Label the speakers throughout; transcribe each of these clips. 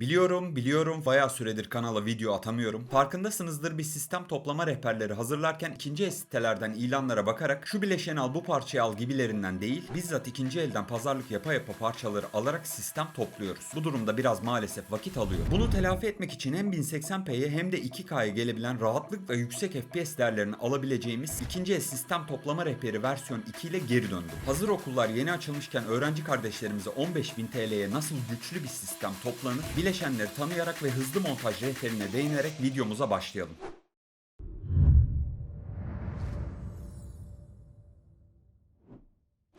Speaker 1: Biliyorum, biliyorum bayağı süredir kanala video atamıyorum. Farkındasınızdır bir sistem toplama rehberleri hazırlarken ikinci el sitelerden ilanlara bakarak şu bileşeni al bu parçayı al gibilerinden değil, bizzat ikinci elden pazarlık yapa yapa parçaları alarak sistem topluyoruz. Bu durumda biraz maalesef vakit alıyor. Bunu telafi etmek için hem 1080p'ye hem de 2K'ya gelebilen rahatlıkla yüksek FPS değerlerini alabileceğimiz ikinci el sistem toplama rehberi versiyon 2 ile geri döndüm. Hazır okullar yeni açılmışken öğrenci kardeşlerimize 15.000 TL'ye nasıl güçlü bir sistem toplanır, bileşenleri tanıyarak ve hızlı montaj rehberine değinerek videomuza başlayalım.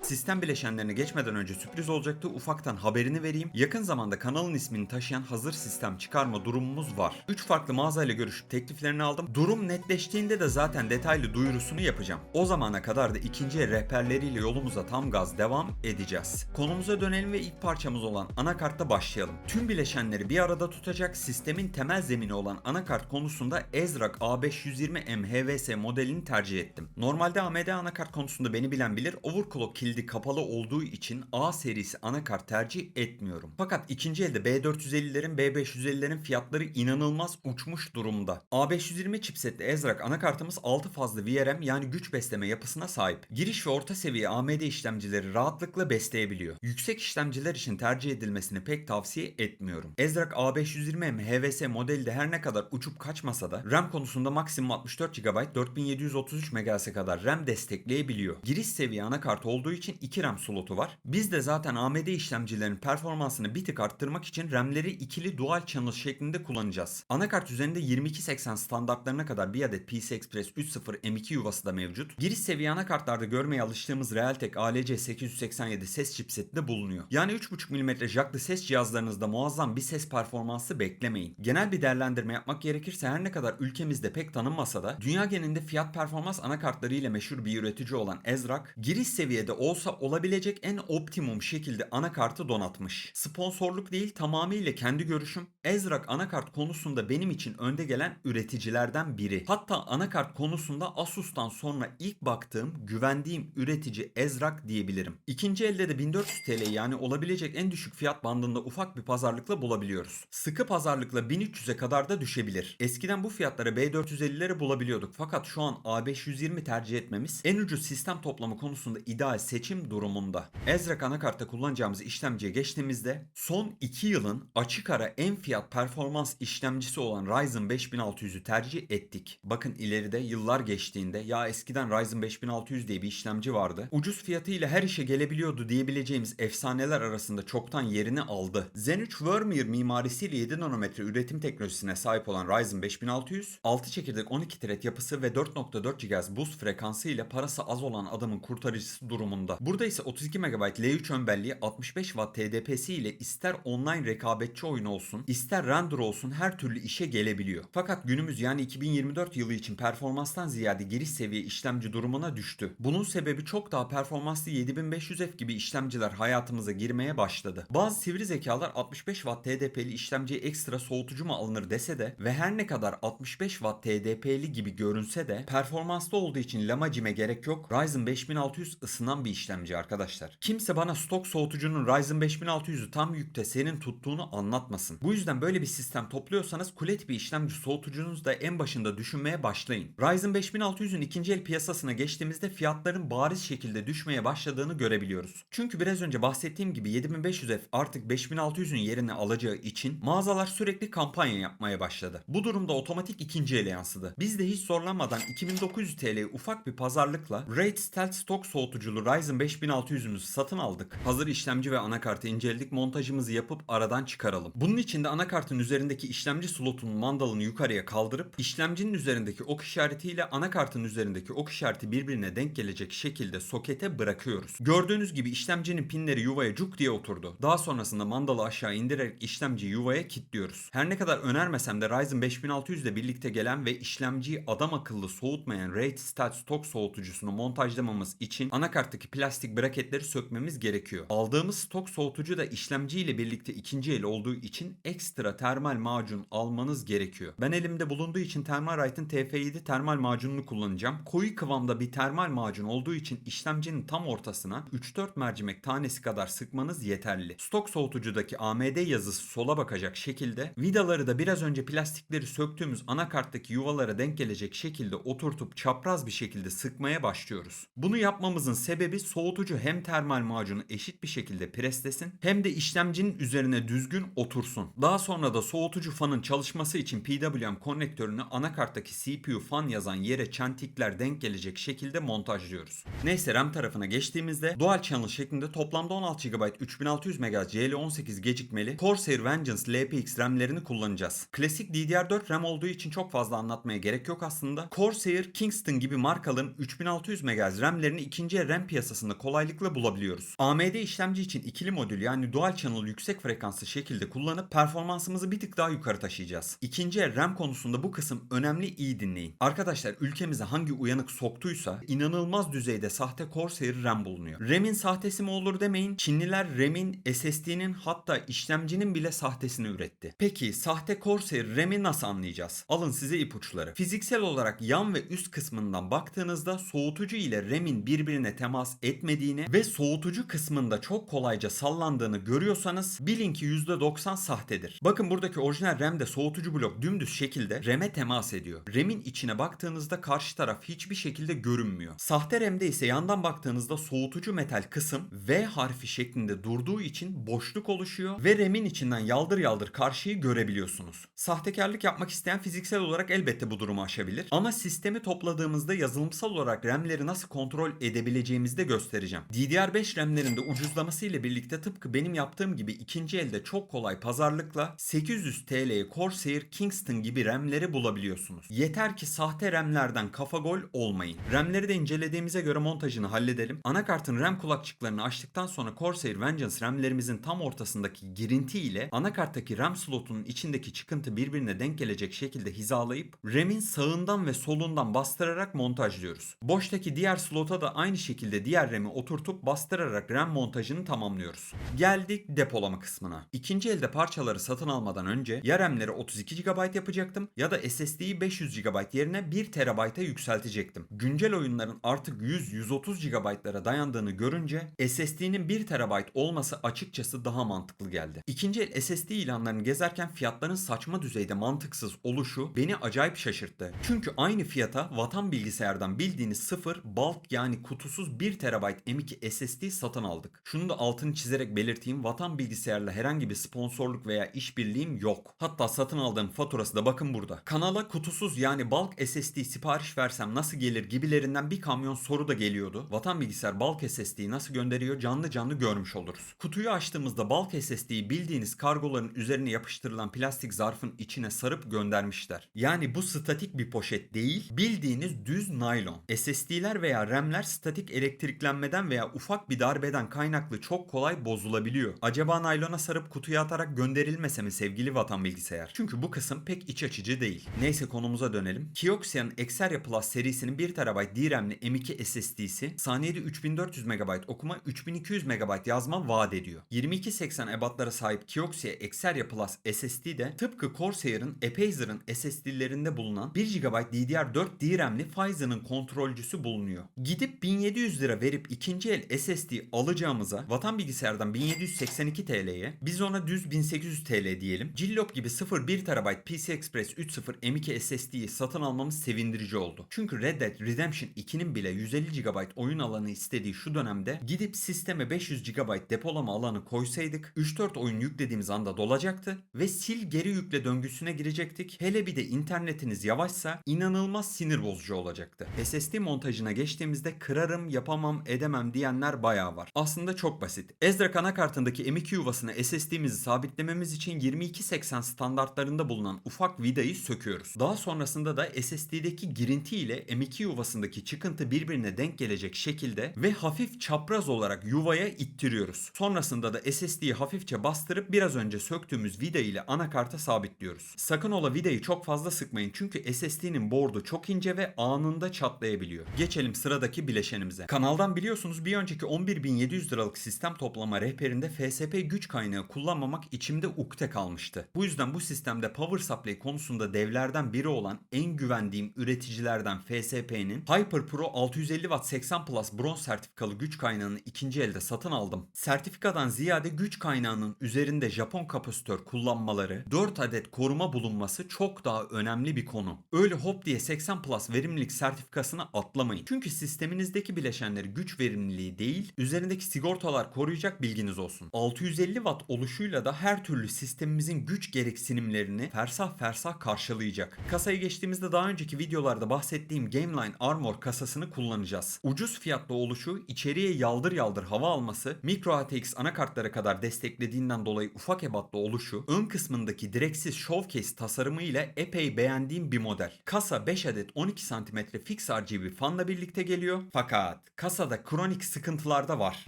Speaker 1: Sistem bileşenlerine geçmeden önce sürpriz olacaktı. Ufaktan haberini vereyim. Yakın zamanda kanalın ismini taşıyan hazır sistem çıkarma durumumuz var. 3 farklı mağazayla görüşüp tekliflerini aldım. Durum netleştiğinde de zaten detaylı duyurusunu yapacağım. O zamana kadar da ikinci el rehberleriyle yolumuza tam gaz devam edeceğiz. Konumuza dönelim ve ilk parçamız olan anakartta başlayalım. Tüm bileşenleri bir arada tutacak sistemin temel zemini olan anakart konusunda Ezrak A520M HVS modelini tercih ettim. Normalde AMD anakart konusunda beni bilen bilir overclock kilidi kapalı olduğu için A serisi anakart tercih etmiyorum. Fakat ikinci elde B450'lerin B550'lerin fiyatları inanılmaz uçmuş durumda. A520 chipsetli Ezrak anakartımız 6 fazlı VRM yani güç besleme yapısına sahip. Giriş ve orta seviye AMD işlemcileri rahatlıkla besleyebiliyor. Yüksek işlemciler için tercih edilmesini pek tavsiye etmiyorum. Ezrak A520M HVS modeli de her ne kadar uçup kaçmasa da RAM konusunda maksimum 64 GB 4733 MHz'e kadar RAM destekleyebiliyor. Giriş seviye anakart olduğu için 2 RAM slotu var. Biz de zaten AMD işlemcilerin performansını bir tık arttırmak için RAM'leri ikili dual channel şeklinde kullanacağız. Anakart üzerinde 2280 standartlarına kadar bir adet PCI Express 3.0 M2 yuvası da mevcut. Giriş seviye anakartlarda görmeye alıştığımız Realtek ALC887 ses chipseti de bulunuyor. Yani 3.5 mm jacklı ses cihazlarınızda muazzam bir ses performansı beklemeyin. Genel bir değerlendirme yapmak gerekirse her ne kadar ülkemizde pek tanınmasa da dünya genelinde fiyat performans anakartları ile meşhur bir üretici olan Ezrak, giriş seviyede olsa olabilecek en optimum şekilde anakartı donatmış. Sponsorluk değil tamamıyla kendi görüşüm. Ezrak anakart konusunda benim için önde gelen üreticilerden biri. Hatta anakart konusunda Asus'tan sonra ilk baktığım, güvendiğim üretici Ezrak diyebilirim. İkinci elde de 1400 TL yani olabilecek en düşük fiyat bandında ufak bir pazarlıkla bulabiliyoruz. Sıkı pazarlıkla 1300'e kadar da düşebilir. Eskiden bu fiyatlara B450'lere bulabiliyorduk fakat şu an A520 tercih etmemiz en ucuz sistem toplamı konusunda ideal seçim durumunda. Ezrak anakartta kullanacağımız işlemciye geçtiğimizde son 2 yılın açık ara en fiyat performans işlemcisi olan Ryzen 5600'ü tercih ettik. Bakın ileride yıllar geçtiğinde ya eskiden Ryzen 5600 diye bir işlemci vardı. Ucuz fiyatıyla her işe gelebiliyordu diyebileceğimiz efsaneler arasında çoktan yerini aldı. Zen 3 Vermeer mimarisiyle 7 nanometre üretim teknolojisine sahip olan Ryzen 5600, 6 çekirdek 12 thread yapısı ve 4.4 GHz boost frekansı ile parası az olan adamın kurtarıcısı durumunda. Burada ise 32 MB L3 ön belleği 65 Watt TDP'si ile ister online rekabetçi oyun olsun, ister render olsun her türlü işe gelebiliyor. Fakat günümüz yani 2024 yılı için performanstan ziyade giriş seviye işlemci durumuna düştü. Bunun sebebi çok daha performanslı 7500F gibi işlemciler hayatımıza girmeye başladı. Bazı sivri zekalar 65 Watt TDP'li işlemciye ekstra soğutucu mu alınır dese de ve her ne kadar 65 Watt TDP'li gibi görünse de performanslı olduğu için lamacime gerek yok. Ryzen 5600 ısınan bir işlemci arkadaşlar. Kimse bana stok soğutucunun Ryzen 5600'ü tam yükte senin tuttuğunu anlatmasın. Bu yüzden böyle bir sistem topluyorsanız kulet bir işlemci soğutucunuz da en başında düşünmeye başlayın. Ryzen 5600'ün ikinci el piyasasına geçtiğimizde fiyatların bariz şekilde düşmeye başladığını görebiliyoruz. Çünkü biraz önce bahsettiğim gibi 7500F artık 5600'ün yerini alacağı için mağazalar sürekli kampanya yapmaya başladı. Bu durumda otomatik ikinci ele yansıdı. Biz de hiç zorlanmadan 2900 TL ufak bir pazarlıkla Raid Stealth stok soğutuculu Ryzen 5600'ümüzü satın aldık. Hazır işlemci ve anakartı inceledik montajımızı yapıp aradan çıkaralım. Bunun için de anakartın üzerindeki işlemci slotunun mandalını yukarıya kaldırıp işlemcinin üzerindeki ok işaretiyle anakartın üzerindeki ok işareti birbirine denk gelecek şekilde sokete bırakıyoruz. Gördüğünüz gibi işlemcinin pinleri yuvaya cuk diye oturdu. Daha sonrasında mandalı aşağı indirerek işlemciyi yuvaya kilitliyoruz. Her ne kadar önermesem de Ryzen 5600 ile birlikte gelen ve işlemciyi adam akıllı soğutmayan RAID Stealth stok soğutucusunu montajlamamız için anakarttaki plastik braketleri sökmemiz gerekiyor. Aldığımız stok soğutucu da işlemci ile birlikte ikinci el olduğu için ekstra termal macun almanız gerekiyor. Ben elimde bulunduğu için Thermalright'ın TF7 termal macununu kullanacağım. Koyu kıvamda bir termal macun olduğu için işlemcinin tam ortasına 3-4 mercimek tanesi kadar sıkmanız yeterli. Stok soğutucudaki AMD yazısı sola bakacak şekilde vidaları da biraz önce plastikleri söktüğümüz anakarttaki yuvalara denk gelecek şekilde oturtup çapraz bir şekilde sıkmaya başlıyoruz. Bunu yapmamızın sebebi soğutucu hem termal macunu eşit bir şekilde preslesin hem de işlemcinin üzerine düzgün otursun. Daha sonra da soğutucu fanın çalışması için PWM konnektörünü anakarttaki CPU fan yazan yere çentikler denk gelecek şekilde montajlıyoruz. Neyse RAM tarafına geçtiğimizde Dual Channel şeklinde toplamda 16 GB 3600 MHz CL18 gecikmeli Corsair Vengeance LPX RAM'lerini kullanacağız. Klasik DDR4 RAM olduğu için çok fazla anlatmaya gerek yok aslında. Corsair, Kingston gibi markaların 3600 MHz RAM'lerini ikinci RAM piyasasında kolaylıkla bulabiliyoruz. AMD işlemci için ikili modül yani Dual Channel yüksek frekanslı şekilde kullanıp performansımızı bir tık daha yukarı taşıyacağız. İkinci RAM konusunda bu kısım önemli iyi dinleyin. Arkadaşlar ülkemize hangi uyanık soktuysa inanılmaz düzeyde sahte Corsair RAM bulunuyor. RAM'in sahtesi mi olur demeyin. Çinliler RAM'in SSD'nin hatta işlemcinin bile sahtesini üretti. Peki sahte Corsair RAM'i nasıl anlayacağız? Alın size ipuçları. Fiziksel olarak yan ve üst kısmından baktığınızda soğutucu ile RAM'in birbirine temas etmediğini ve soğutucu kısmında çok kolayca sallandığını görüyorsanız bilin ki %90 sahtedir. Bakın buradaki orijinal RAM'de soğutucu blok dümdüz şekilde RAM'e temas ediyor. RAM'in içine baktığınızda karşı taraf hiçbir şekilde görünmüyor. Sahte RAM'de ise yandan baktığınızda soğutucu metal kısım V harfi şeklinde durduğu için boşluk oluşuyor ve RAM'in içinden yaldır yaldır karşıyı görebiliyorsunuz. Sahtekarlık yapmak isteyen fiziksel olarak elbette bu durumu aşabilir. Ama sistemi topladığımızda yazılımsal olarak RAM'leri nasıl kontrol edebileceğimizi de göstereceğim. DDR5 RAM'lerinde ucuzlaması ile birlikte tıpkı benim yaptığım gibi ikinci elde çok kolay pazarlıkla 800 TL'ye Corsair Kingston gibi RAM'leri bulabiliyorsunuz. Yeter ki sahte RAM'lerden kafa gol olmayın. RAM'leri de incelediğimize göre montajını halledelim. Anakartın RAM kulakçıklarını açtıktan sonra Corsair Vengeance RAM'lerimizin tam ortasındaki girinti ile anakarttaki RAM slotunun içindeki çıkıntı birbirine denk gelecek şekilde hizalayıp RAM'in sağından ve solundan bastırarak montajlıyoruz. Boştaki diğer slota da aynı şekilde diğer RAM'i oturtup bastırarak RAM montajını tamamlıyoruz. Geldik depolama kısmına. İkinci elde parçaları satın almadan önce ya RAM'leri 32 GB yapacaktım ya da SSD'yi 500 GB yerine 1 TB'a yükseltecektim. Güncel oyunların artık 100-130 GB'lara dayandığını görünce SSD'nin 1 TB olması açıkçası daha mantıklı geldi. İkinci el SSD ilanlarını gezerken fiyatların saçma düzeyde mantıksız oluşu beni acayip şaşırttı. Çünkü aynı fiyata vatan bilgisayardan bildiğiniz sıfır bulk yani kutusuz 1 TB M2 SSD satın aldık. Şunu da altını çizerek belirteyim. Vatan bilgisayarla herhangi bir sponsorluk veya işbirliğim yok. Hatta satın aldığım faturası da bakın burada. Kanala kutusuz yani bulk SSD sipariş versem nasıl gelir gibilerinden bir kamyon soru da geliyordu. Vatan bilgisayar bulk SSD'yi nasıl gönderiyor canlı canlı görmüş oluruz. Kutuyu açtığımızda bulk SSD'yi bildiğiniz kargoların üzerine yapıştırılan plastik zarfın içine sarıp göndermişler. Yani bu statik bir poşet değil, bildiğiniz düz naylon. SSD'ler veya RAM'ler statik elektriklenmeden veya ufak bir darbeden kaynaklı çok kolay bozulabiliyor. Acaba naylona sarıp kutuya atarak gönderilmese mi sevgili vatan bilgisayar? Çünkü bu kısım pek iç açıcı değil. Neyse konumuza dönelim. Kioxia'nın Xperia Plus serisinin 1 TB DRAM'li M2 SSD'si saniyede 3400 MB okuma 3200 MB yazma vaat ediyor. 2280 ebatlara sahip Kioxia Xperia Plus SSD de tıpkı Corsair'ın Apazer'ın SSD'lerinde bulunan 1 GB DDR4 DRAM'li Pfizer'ın kontrolcüsü bulunuyor. Gidip 1700 lira verip ikinci el SSD alacağımıza vatan bilgisayardan 1782 TL'ye biz ona düz 1800 TL diyelim. Cillop gibi 0.1 TB PC Express 3.0 M2 SSD'yi satın almamız sevindirici oldu. Çünkü Red Dead Redemption 2'nin bile 150 GB oyun alanı istediği şu dönemde gidip sisteme 500 GB depolama alanı koysaydık 3-4 oyun yüklediğimiz anda dolacaktı ve sil geri yükle döngüsüne girecektik. Hele bir de internetiniz yavaşsa inanılmaz sinir bozucu olacaktı. SSD montajına geçtiğimizde kırarım, yapamam, edemem diyenler bayağı var. Aslında çok basit. Ezrak anakartındaki M2 yuvasına SSD'mizi sabitlememiz için 2280 standartlarında bulunan ufak vidayı söküyoruz. Daha sonrasında da SSD'deki girinti ile M2 yuvasındaki çıkıntı birbirine denk gelecek şekilde ve hafif çapraz olarak yuvaya ittiriyoruz. Sonrasında da SSD'yi hafifçe bastırıp biraz önce söktüğümüz vida ile anakarta sabitliyoruz. Sakın ola vidayı çok fazla sıkmayın çünkü SSD'nin board'u çok ince ve anında çatlayabiliyor. Geçelim sıradaki bileşenimize. Kanaldan Ardından biliyorsunuz bir önceki 11.700 liralık sistem toplama rehberinde FSP güç kaynağı kullanmamak içimde ukde kalmıştı. Bu yüzden bu sistemde Power Supply konusunda devlerden biri olan en güvendiğim üreticilerden FSP'nin Hyper Pro 650 Watt 80 Plus bronz sertifikalı güç kaynağını ikinci elde satın aldım. Sertifikadan ziyade güç kaynağının üzerinde Japon kapasitör kullanmaları, 4 adet koruma bulunması çok daha önemli bir konu. Öyle hop diye 80 Plus verimlilik sertifikasını atlamayın. Çünkü sisteminizdeki bileşenleri güç verimliliği değil, üzerindeki sigortalar koruyacak bilginiz olsun. 650 Watt oluşuyla da her türlü sistemimizin güç gereksinimlerini fersah fersah karşılayacak. Kasayı geçtiğimizde daha önceki videolarda bahsettiğim Gameline Armor kasasını kullanacağız. Ucuz fiyatlı oluşu, içeriye yaldır yaldır hava alması, micro ATX anakartlara kadar desteklediğinden dolayı ufak ebatlı oluşu, ön kısmındaki direksiz showcase tasarımı ile epey beğendiğim bir model. Kasa 5 adet 12 cm fix RGB fanla birlikte geliyor. Fakat kasada kronik sıkıntılar da var.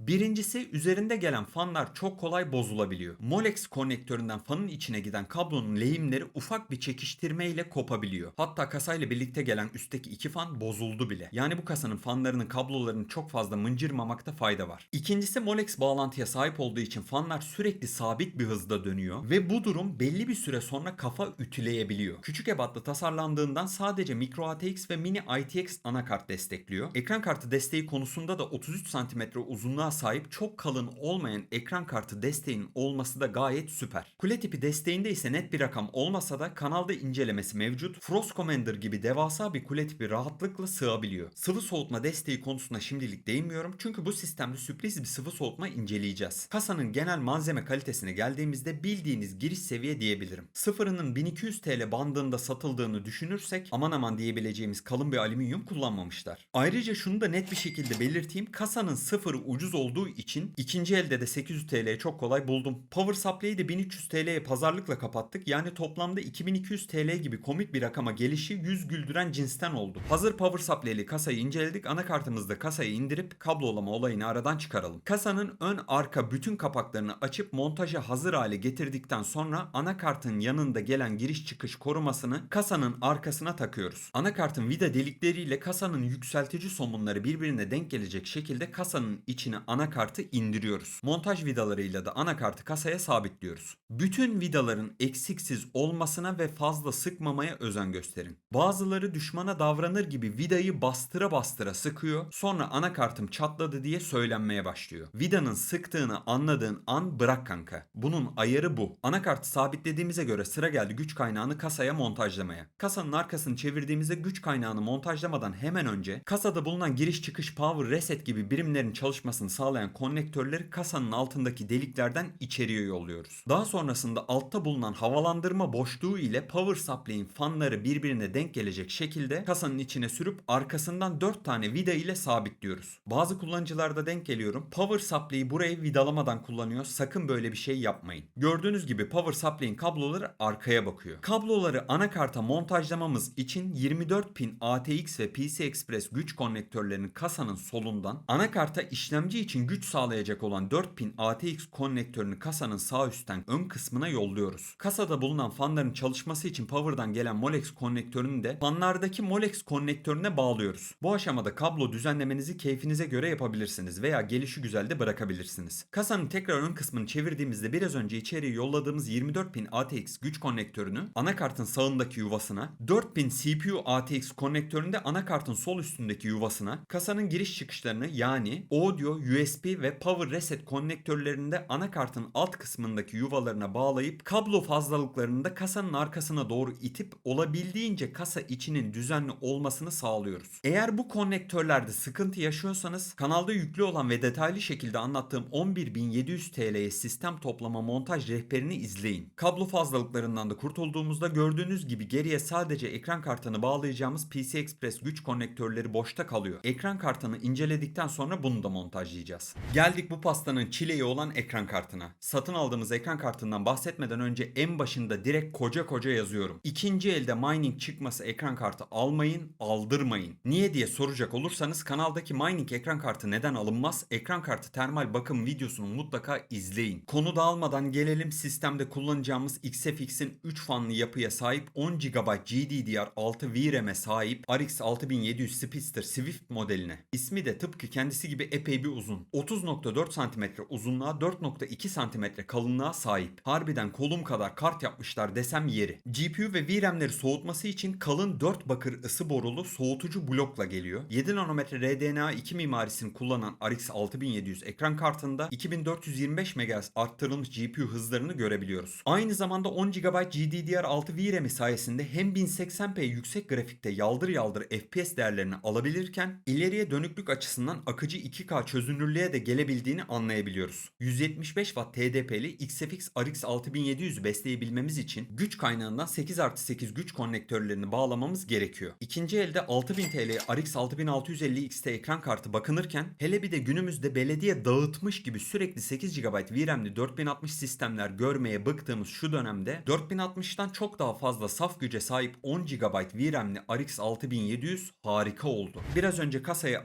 Speaker 1: Birincisi üzerinde gelen fanlar çok kolay bozulabiliyor. Molex konnektöründen fanın içine giden kablonun lehimleri ufak bir çekiştirme ile kopabiliyor. Hatta kasayla birlikte gelen üstteki iki fan bozuldu bile. Yani bu kasanın fanlarının kablolarını çok fazla mıncırmamakta fayda var. İkincisi Molex bağlantıya sahip olduğu için fanlar sürekli sabit bir hızda dönüyor ve bu durum belli bir süre sonra kafa ütüleyebiliyor. Küçük ebatlı tasarlandığından sadece micro ATX ve mini ITX anakart destekliyor. Ekran kartı desteği konusunda da 33 cm uzunluğa sahip çok kalın olmayan ekran kartı desteğinin olması da gayet süper. Kule tipi desteğinde ise net bir rakam olmasa da kanalda incelemesi mevcut. Frost Commander gibi devasa bir kule tipi rahatlıkla sığabiliyor. Sıvı soğutma desteği konusuna şimdilik değinmiyorum çünkü bu sistemde sürpriz bir sıvı soğutma inceleyeceğiz. Kasanın genel malzeme kalitesine geldiğimizde bildiğiniz giriş seviye diyebilirim. Sıfırının 1200 TL bandında satıldığını düşünürsek aman aman diyebileceğimiz kalın bir alüminyum kullanmamışlar. Ayrıca şunu da net bir şekilde belirteyim. Kasanın sıfırı ucuz olduğu için ikinci elde de 800 TL'ye çok kolay buldum. Power Supply'yi de 1300 TL'ye pazarlıkla kapattık. Yani toplamda 2200 TL gibi komik bir rakama gelişi yüz güldüren cinsten oldu. Hazır Power Supply'li kasayı inceledik. Anakartımızda kasayı indirip kablolama olayını aradan çıkaralım. Kasanın ön arka bütün kapaklarını açıp montaja hazır hale getirdikten sonra anakartın yanında gelen giriş çıkış korumasını kasanın arkasına takıyoruz. Anakartın vida delikleriyle kasanın yükseltici somunları birbirine denk gelecek şekilde kasanın içine anakartı indiriyoruz. Montaj vidalarıyla da anakartı kasaya sabitliyoruz. Bütün vidaların eksiksiz olmasına ve fazla sıkmamaya özen gösterin. Bazıları düşmana davranır gibi vidayı bastıra bastıra sıkıyor. Sonra anakartım çatladı diye söylenmeye başlıyor. Vidanın sıktığını anladığın an bırak kanka. Bunun ayarı bu. Anakartı sabitlediğimize göre sıra geldi güç kaynağını kasaya montajlamaya. Kasanın arkasını çevirdiğimizde güç kaynağını montajlamadan hemen önce kasada bulunan giriş çıkış power reset gibi birimlerin çalışmasını sağlayan konnektörleri kasanın altındaki deliklerden içeriye yolluyoruz. Daha sonrasında altta bulunan havalandırma boşluğu ile power supply'in fanları birbirine denk gelecek şekilde kasanın içine sürüp arkasından 4 tane vida ile sabitliyoruz. Bazı kullanıcılarda denk geliyorum. Power supply'yi buraya vidalamadan kullanıyor. Sakın böyle bir şey yapmayın. Gördüğünüz gibi power supply'in kabloları arkaya bakıyor. Kabloları anakarta montajlamamız için 24 pin ATX ve PC Express güç konnektörlerinin kasanın solundan anakarta işlemci için güç sağlayacak olan 4 pin ATX konnektörünü kasanın sağ üstten ön kısmına yolluyoruz. Kasada bulunan fanların çalışması için power'dan gelen Molex konnektörünü de fanlardaki Molex konnektörüne bağlıyoruz. Bu aşamada kablo düzenlemenizi keyfinize göre yapabilirsiniz veya gelişi güzel de bırakabilirsiniz. Kasanın tekrar ön kısmını çevirdiğimizde biraz önce içeriye yolladığımız 24 pin ATX güç konnektörünü anakartın sağındaki yuvasına, 4 pin CPU ATX konnektöründe anakartın sol üstündeki yuvasına, kasanın giriş çıkışlarını yani audio, USB ve power reset konnektörlerinde anakartın alt kısmındaki yuvalarına bağlayıp kablo fazlalıklarını da kasanın arkasına doğru itip olabildiğince kasa içinin düzenli olmasını sağlıyoruz. Eğer bu konnektörlerde sıkıntı yaşıyorsanız kanalda yüklü olan ve detaylı şekilde anlattığım 11.700 TL'ye sistem toplama montaj rehberini izleyin. Kablo fazlalıklarından da kurtulduğumuzda gördüğünüz gibi geriye sadece ekran kartını bağlayacağımız PC Express güç konnektörleri boşta kalıyor. Ekran kartını inceledikten sonra bunu da montajlayacağız. Geldik bu pastanın çileği olan ekran kartına. Satın aldığımız ekran kartından bahsetmeden önce en başında direkt koca koca yazıyorum. İkinci elde mining çıkması ekran kartı almayın, aldırmayın. Niye diye soracak olursanız kanaldaki mining ekran kartı neden alınmaz? Ekran kartı termal bakım videosunu mutlaka izleyin. Konu dağılmadan gelelim sistemde kullanacağımız XFX'in 3 fanlı yapıya sahip 10 GB GDDR6 VRAM'e sahip RX 6700 Speedster Swift modeline. İsmi de de tıpkı kendisi gibi epey bir uzun. 30.4 cm uzunluğa 4.2 cm kalınlığa sahip. Harbiden kolum kadar kart yapmışlar desem yeri. GPU ve VRAM'leri soğutması için kalın 4 bakır ısı borulu soğutucu blokla geliyor. 7 nanometre RDNA 2 mimarisini kullanan RX 6700 ekran kartında 2425 MHz arttırılmış GPU hızlarını görebiliyoruz. Aynı zamanda 10 GB GDDR6 VRAM'i sayesinde hem 1080p yüksek grafikte yaldır yaldır FPS değerlerini alabilirken ileriye dönüklük açısından akıcı 2K çözünürlüğe de gelebildiğini anlayabiliyoruz. 175 Watt TDP'li XFX RX 6700'ü besleyebilmemiz için güç kaynağından 8 artı 8 güç konnektörlerini bağlamamız gerekiyor. İkinci elde 6000 TL'ye RX 6650 XT ekran kartı bakınırken hele bir de günümüzde belediye dağıtmış gibi sürekli 8 GB VRAM'li 4060 sistemler görmeye bıktığımız şu dönemde 4060'tan çok daha fazla saf güce sahip 10 GB VRAM'li RX 6700 harika oldu. Biraz önce kasaya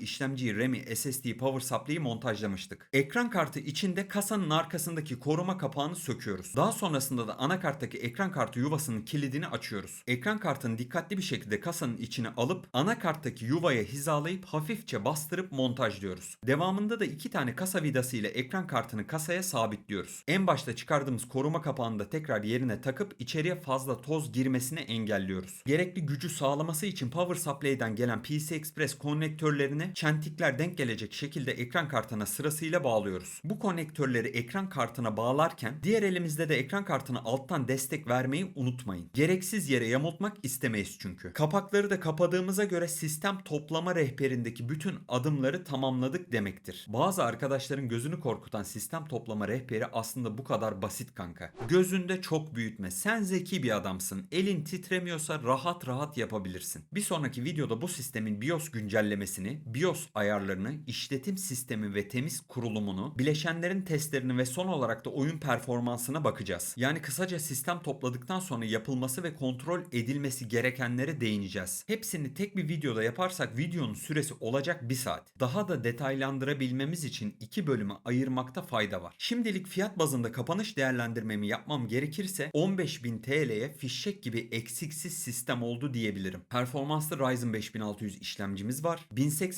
Speaker 1: anakartı işlemciyi RAM'i SSD power supply'yi montajlamıştık. Ekran kartı içinde kasanın arkasındaki koruma kapağını söküyoruz. Daha sonrasında da anakarttaki ekran kartı yuvasının kilidini açıyoruz. Ekran kartını dikkatli bir şekilde kasanın içine alıp anakarttaki yuvaya hizalayıp hafifçe bastırıp montajlıyoruz. Devamında da iki tane kasa vidası ile ekran kartını kasaya sabitliyoruz. En başta çıkardığımız koruma kapağını da tekrar yerine takıp içeriye fazla toz girmesini engelliyoruz. Gerekli gücü sağlaması için power supply'den gelen PC Express konnektörlerine çentikler denk gelecek şekilde ekran kartına sırasıyla bağlıyoruz. Bu konnektörleri ekran kartına bağlarken diğer elimizde de ekran kartına alttan destek vermeyi unutmayın. Gereksiz yere yamultmak istemeyiz çünkü. Kapakları da kapadığımıza göre sistem toplama rehberindeki bütün adımları tamamladık demektir. Bazı arkadaşların gözünü korkutan sistem toplama rehberi aslında bu kadar basit kanka. Gözünde çok büyütme. Sen zeki bir adamsın. Elin titremiyorsa rahat rahat yapabilirsin. Bir sonraki videoda bu sistemin BIOS güncellemesini, BIOS ayarlarını, işletim sistemi ve temiz kurulumunu, bileşenlerin testlerini ve son olarak da oyun performansına bakacağız. Yani kısaca sistem topladıktan sonra yapılması ve kontrol edilmesi gerekenlere değineceğiz. Hepsini tek bir videoda yaparsak videonun süresi olacak bir saat. Daha da detaylandırabilmemiz için iki bölüme ayırmakta fayda var. Şimdilik fiyat bazında kapanış değerlendirmemi yapmam gerekirse 15.000 TL'ye fişek gibi eksiksiz sistem oldu diyebilirim. Performanslı Ryzen 5600 işlemcimiz var.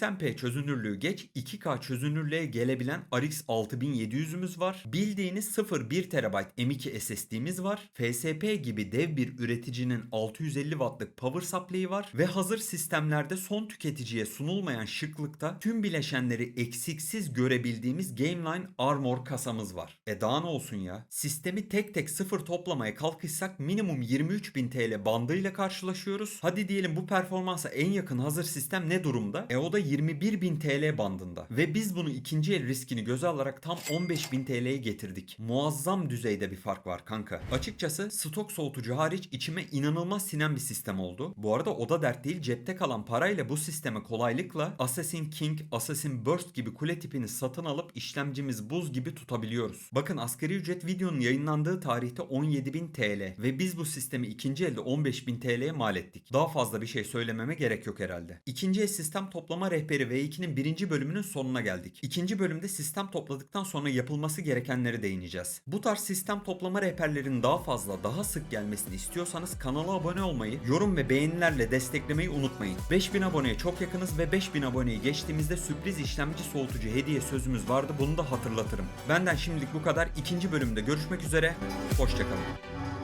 Speaker 1: 1080p çözünürlüğü geç 2K çözünürlüğe gelebilen RX 6700'ümüz var. Bildiğiniz 0.1 TB M2 SSD'miz var. FSP gibi dev bir üreticinin 650 wattlık power supply'i var ve hazır sistemlerde son tüketiciye sunulmayan şıklıkta tüm bileşenleri eksiksiz görebildiğimiz Gameline Armor kasamız var. E daha ne olsun ya? Sistemi tek tek sıfır toplamaya kalkışsak minimum 23.000 TL bandıyla karşılaşıyoruz. Hadi diyelim bu performansa en yakın hazır sistem ne durumda? E o da 21.000 TL bandında. Ve biz bunu ikinci el riskini göze alarak tam 15.000 TL'ye getirdik. Muazzam düzeyde bir fark var kanka. Açıkçası stok soğutucu hariç içime inanılmaz sinen bir sistem oldu. Bu arada o da dert değil cepte kalan parayla bu sisteme kolaylıkla Assassin King, Assassin Burst gibi kule tipini satın alıp işlemcimiz buz gibi tutabiliyoruz. Bakın asgari ücret videonun yayınlandığı tarihte 17.000 TL ve biz bu sistemi ikinci elde 15.000 TL'ye mal ettik. Daha fazla bir şey söylememe gerek yok herhalde. İkinci el sistem toplama rehberi V2'nin birinci bölümünün sonuna geldik. İkinci bölümde sistem topladıktan sonra yapılması gerekenlere değineceğiz. Bu tarz sistem toplama rehberlerinin daha fazla, daha sık gelmesini istiyorsanız kanala abone olmayı, yorum ve beğenilerle desteklemeyi unutmayın. 5000 aboneye çok yakınız ve 5000 aboneyi geçtiğimizde sürpriz işlemci soğutucu hediye sözümüz vardı. Bunu da hatırlatırım. Benden şimdilik bu kadar. İkinci bölümde görüşmek üzere. Hoşçakalın.